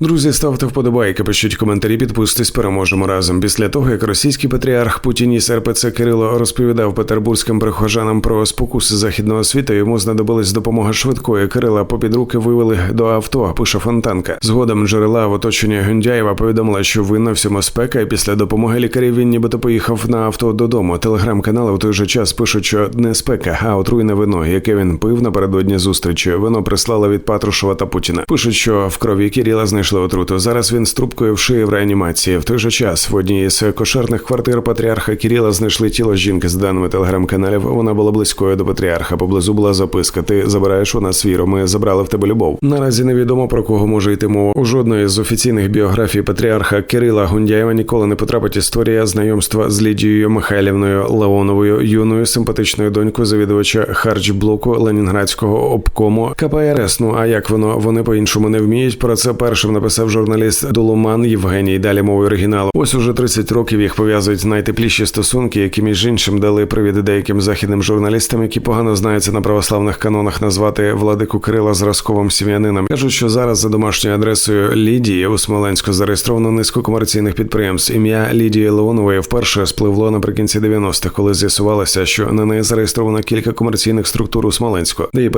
Друзі, ставте вподобайки, пишіть коментарі, підписуйтесь, переможемо разом. Після того, як російський патріарх Путініс РПЦ Кирило розповідав петербурзьким прихожанам про спокуси західного світу, йому знадобилась допомога швидкої. Кирила попід руки вивели до авто. Пише Фонтанка. Згодом джерела в оточенні Гюндяєва повідомила, що винна всьому спека, і після допомоги лікарів він нібито поїхав на авто додому. Телеграм-канали в той же час пишуть, що не спека, а отруйне вино, яке він пив напередодні зустрічі. Вино прислали від Патрушева та Путіна. Пишуть, що в крові Кирила знайшли отруту. Зараз він з трубкою в шиї в реанімації. В той же час в одній з кошерних квартир патріарха Кирила знайшли тіло жінки з даними телеграм-каналів. Вона була близькою до патріарха. Поблизу була записка. Ти забираєш у нас віру. Ми забрали в тебе любов. Наразі невідомо про кого може йти мова. У жодної з офіційних біографій патріарха Кирила Гундяєва ніколи не потрапить історія знайомства з Лідією Михайлівною Леоновою, юною симпатичною донькою завідувача харчблоку Ленінградського обкому КПРС. Ну а як воно вони по-іншому не вміють? Про це першим написав журналіст Доломан Євгеній. Далі мовою оригіналу. Ось уже 30 років їх пов'язують найтепліші стосунки, які між іншим дали привід деяким західним журналістам, які погано знаються на православних канонах, назвати владику Кирила зразковим сім'янином. Кажуть, що зараз за домашньою адресою Лідії у Смоленську зареєстровано низку комерційних підприємств. Ім'я Лідії Леонової вперше спливло наприкінці 90-х, коли з'ясувалося, що на неї зареєстровано кілька комерційних структур у Смоленську, де і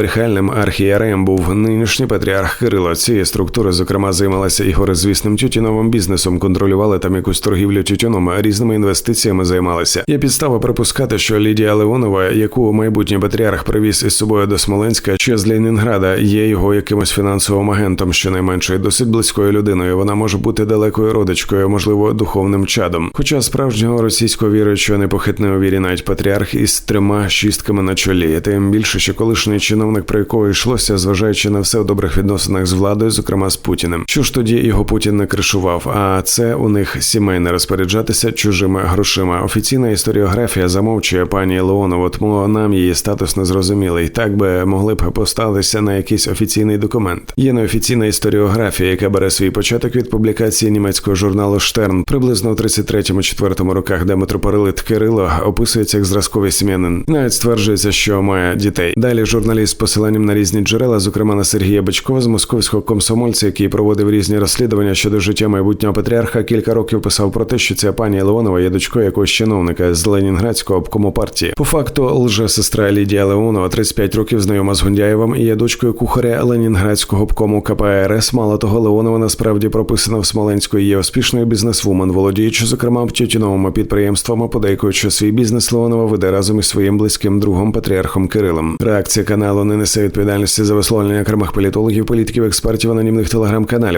архієреєм був нинішній патріарх Кирило. Цієї структури, зокрема, займалася і горизвісним тютюновим бізнесом, контролювали там якусь торгівлю тютюном, а різними інвестиціями займалися. Є підстава припускати, що Лідія Леонова, яку майбутній патріарх привіз із собою до Смоленська чи з Ленінграда, є його якимось фінансовим агентом, щонайменше досить близькою людиною. Вона може бути далекою родичкою, можливо, духовним чадом. Хоча справжнього російського віруючого непохитної у вірі навіть патріарх із трьома шістками на чолі. Тим більше, що колишній чиновник, про якого йшлося, зважаючи на все в добрих відносинах з владою, зокрема з Путіним. Що ж тоді його Путін не кришував? А це у них сімейне розпоряджатися чужими грошима. Офіційна історіографія замовчує пані Леонову, тому нам її статус не зрозумілий. Так би могли б поставитися на якийсь офіційний документ. Є неофіційна історіографія, яка бере свій початок від публікації німецького журналу Штерн приблизно у 33-4 роках, де митрополит Кирило описується як зразковий сім'янин. Навіть стверджується, що має дітей. Далі журналіст з посиланням на різні джерела, зокрема на Сергія Бачкова з московського комсомольця, який проводив різні розслідування щодо життя майбутнього патріарха, кілька років писав про те, що ця пані Леонова є дочкою якогось чиновника з Ленінградського обкому партії. По факту лже сестра Лідія Леонова, 35 років знайома з Гундяєвим і є дочкою кухаря Ленінградського обкому КПРС. Мало того, Леонова насправді прописана в Смоленську і є успішною бізнесвумен, володіючи зокрема тютюновими підприємствами, подейкуючи свій бізнес Леонова веде разом із своїм близьким другом патріархом Кирилом. Реакція каналу не несе відповідальності за висловлення окремих політологів, політиків, експертів, анонімних телеграм-каналів.